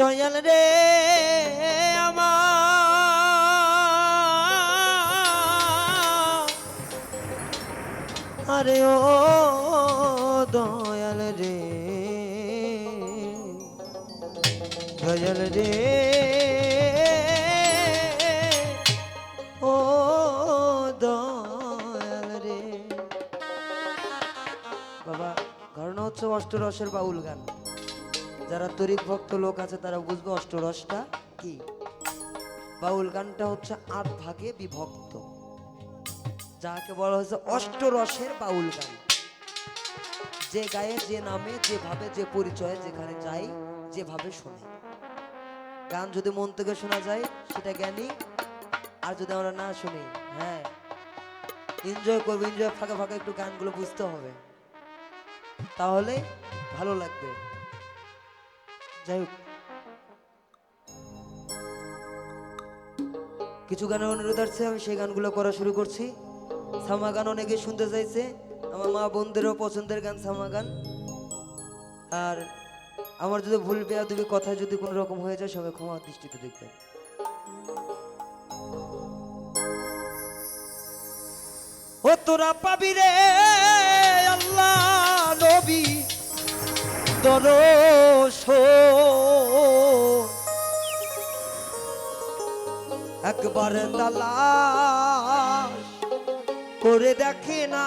দয়াল রে আমার। আরে ও দয়াল রে দয়াল রে। ও দয়াল রে। বাবা হচ্ছে অষ্টরসের বাউল গান। যারা তরিক ভক্ত লোক আছে, তারা বুঝবে অষ্টরসটা কি? বাউল গানটা হচ্ছে আট ভাগে বিভক্ত। যাকে বলা হয়েছে অষ্টরসের বাউল গান। যে গায়ে, যে নামে যেভাবে যে পরিচয়ে, যেখানে যাই, যেভাবে শোনে। গান যদি মন থেকে শোনা যায়, সেটা জ্ঞানী। আর যদি আমরা না শুনি হ্যাঁ এনজয় করব এনজয় ফাঁকা ফাঁকা একটু গানগুলো বুঝতে হবে। তাহলে ভালো লাগবে। যাই হোক। কিছু গানের অনুরোধ আসছে আমি সেই গানগুলো করা শুরু করছি। সামা গান অনেকে শুনতে চাইছে। আমার মা বোনদেরও পছন্দের গান সামা গান। আর আমার যদি ভুল বেয়া তুমি কথায় যদি কোনো রকম হয়ে যায়, সবাই ক্ষমা দৃষ্টিতে দেখবেন। ও তোরা পাবি রে! দরস একবার তালাশ করে দেখে না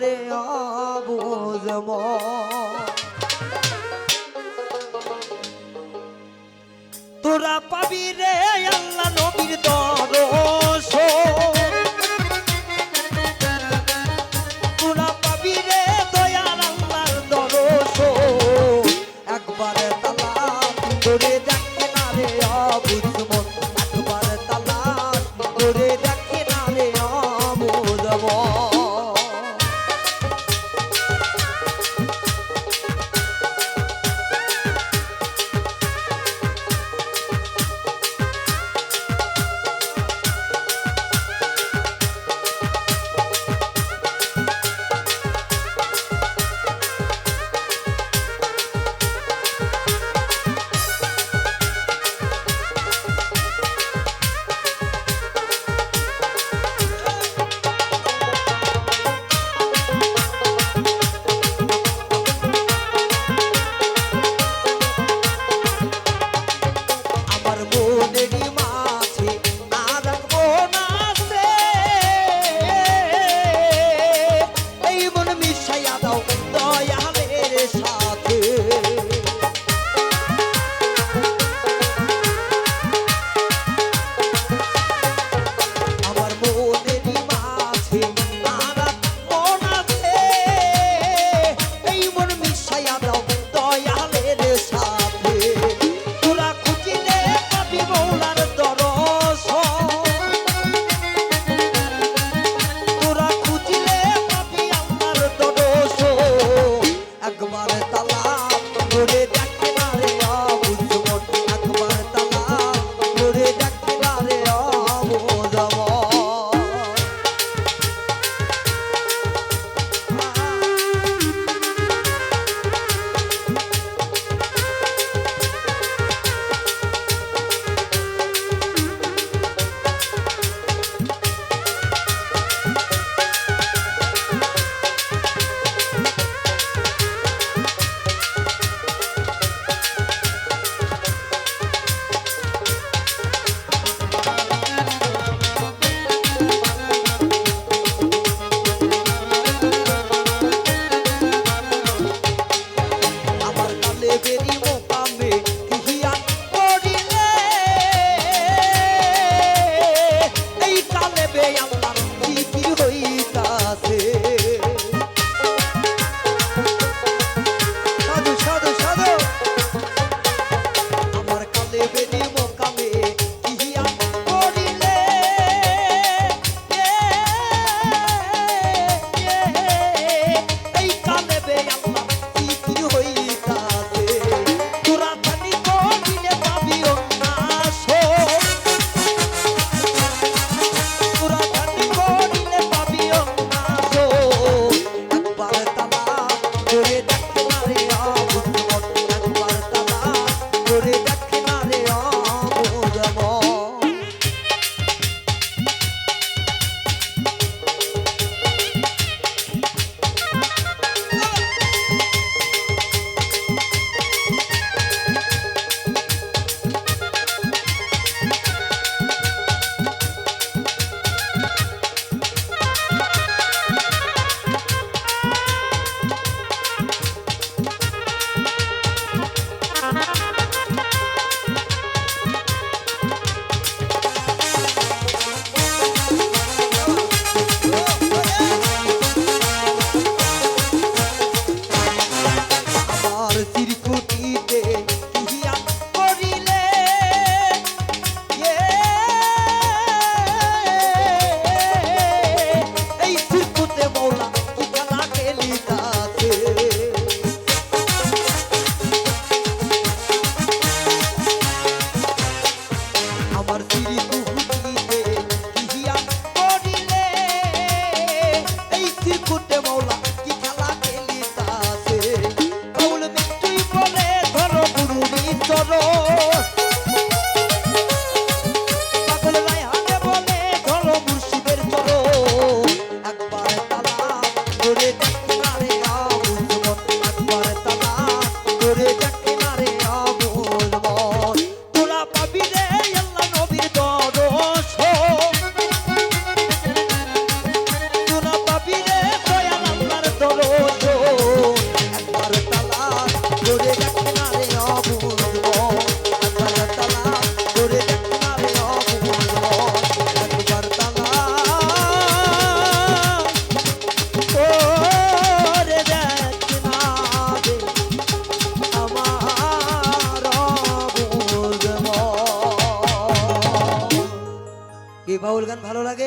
রে অবুজম তোরা পাবি রে আল্লাহ নবীর দরস todo. গান ভালো লাগে?